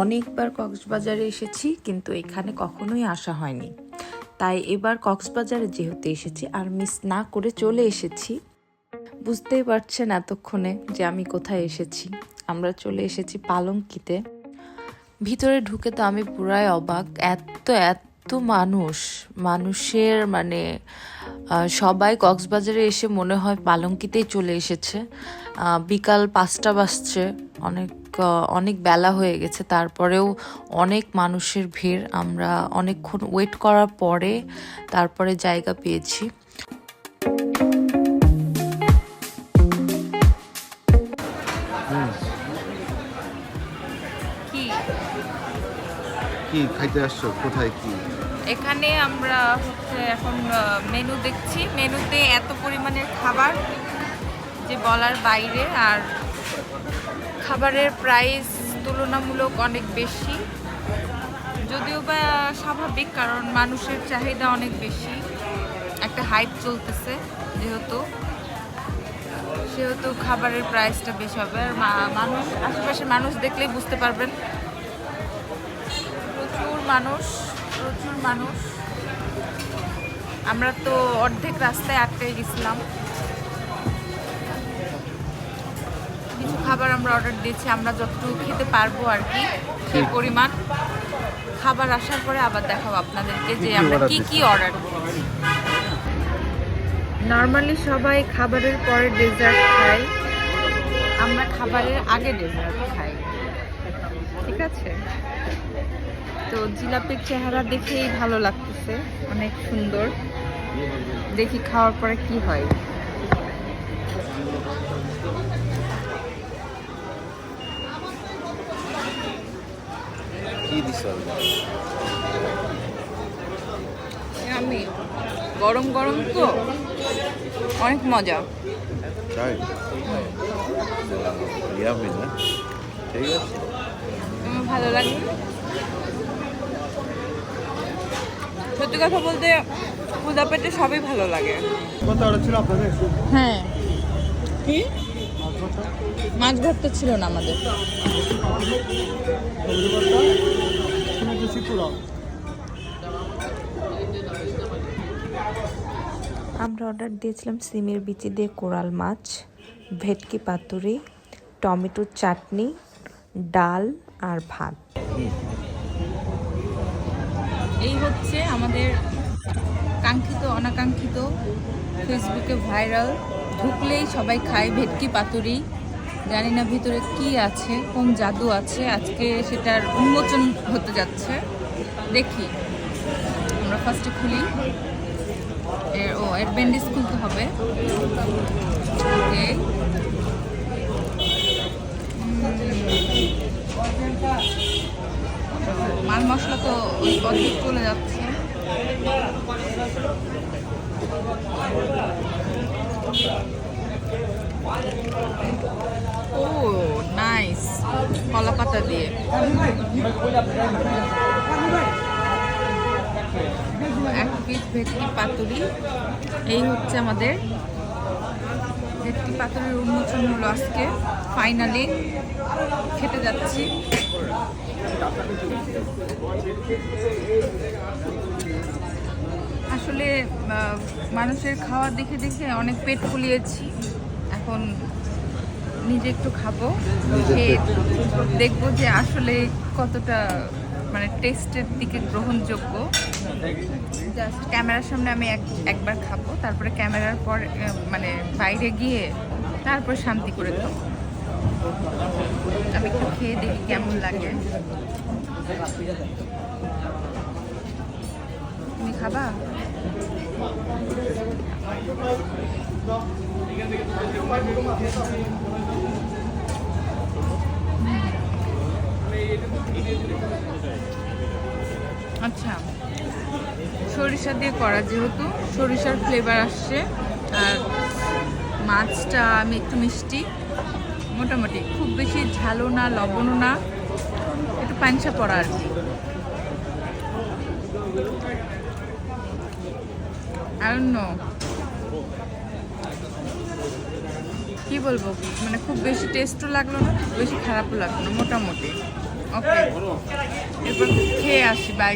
অনেকবার কক্সবাজারে এসেছি, কিন্তু এখানে কখনোই আসা হয়নি। তাই এবার কক্সবাজারে যেহেতু এসেছি, আর মিস না করে চলে এসেছি, বুঝতেই পারছেন এতক্ষণে যে আমি কোথায় এসেছি। আমরা চলে এসেছি পালঙ্কিতে। ভিতরে ঢুকে তো আমি পুরাই অবাক। এত এত মানুষ। মানুষের মানে সবাই কক্সবাজারে এসে মনে হয় পালঙ্কিতেই চলে এসেছে। বিকাল পাঁচটা বাজছে। অনেক অনেক বেলা হয়ে গেছে। তারপরেও অনেক মানুষের ভিড়। আমরা অনেকক্ষণ ওয়েট করার পরে তারপরে জায়গা পেয়েছি। কি? কি খাইতে আসছো? কোথায় কি? এখানে আমরা হচ্ছে এখন মেনু দেখছি। মেনুতে এত পরিমাণের খাবার যে বলার বাইরে আর খাবারের প্রাইস তুলনামূলক অনেক বেশি। যদিও বা স্বাভাবিক, কারণ মানুষের চাহিদা অনেক বেশি। একটা হাইপ চলতেছে, যেহেতু। সেহেতু খাবারের প্রাইসটা বেশি হবে। আর মানুষ আশেপাশে মানুষ দেখলেই বুঝতে পারবেন। প্রচুর মানুষ প্রচুর মানুষ। আমরা তো অর্ধেক রাস্তায় আটকে গেছিলাম। কিছু খাবার আমরা অর্ডার দিয়েছি আমরা যতটুকু খেতে পারব আর কি সেই পরিমাণ খাবার আসার পরে আবার দেখাবো আপনাদেরকে যে আমরা কি কি? অর্ডার নর্মালি সবাই খাবারের পরে ডেজার্ট খাই আমরা খাবারের আগে ডেজার্ট খাই। ঠিক আছে? তো জিলাপির চেহারা দেখেই ভালো লাগতেছে অনেক সুন্দর। দেখি খাওয়ার পরে কি হয়। কি। দিছ আমি গরম গরম তো অনেক মজা। তাই? ইয়ামি না? ঠিক আছে। ভালো লাগে। সত্যি কথা বলতে ক্ষুদা পেটে সবই ভালো লাগে। কত অর্ডার ছিল আপনাদের হ্যাঁ। কি? মাছ ভর্তা ছিল না আমাদের। আমরা অর্ডার দিয়েছিলাম সিমের বিচি দিয়ে কোরাল মাছ, ভেটকি পাতুরি টমেটোর চাটনি, ডাল আর ভাত। এই হচ্ছে আমাদের কাঙ্ক্ষিত, অনাকাঙ্ক্ষিত ফেসবুকে ভাইরাল ঢুকলেই সবাই খায় ভেটকি পাতুরি। জানি না ভিতরে কি আছে, কোন জাদু আছে। আজকে সেটার উন্মোচন হতে যাচ্ছে। দেখি। আমরা ফার্স্টে খুলি। এর, ও, এর খুলতে হবে। ওকে মাল মশলা তো ওই পদ্ধতি চলে যাচ্ছে। ও নাইস কলা পাতা দিয়ে। এক পিস ভেটকি পাতুরি। এই হচ্ছে আমাদের ভেটকি পাতুরির উন্মোচন হলো আজকে। ফাইনালি খেতে যাচ্ছি। আসলে মানুষের খাওয়া দেখে দেখে অনেক পেট ফুলিয়েছি। এখন নিজে একটু খাব। খেয়ে দেখব যে আসলে কতটা মানে টেস্টের দিকে গ্রহণযোগ্য। জাস্ট ক্যামেরার সামনে আমি এক, একবার খাব, তারপরে ক্যামেরার পর মানে বাইরে গিয়ে তারপর শান্তি করে খাব। আমি একটু খেয়ে দেখি কেমন লাগে। তুমি খাবা? আচ্ছা। সরিষা দিয়ে করা যেহেতু, সরিষার ফ্লেভার আসছে। আর মাছটা একটু মিষ্টি। মোটামুটি, খুব বেশি ঝালও না, লবণও না। একটু পাঞ্চা পড়া আর কি। Know. কি বলব? মানে খুব বেশি টেস্টও লাগল না, খুব বেশি খারাপও লাগল না, মোটামুটি। ওকে এরপর খেয়ে আসি বাই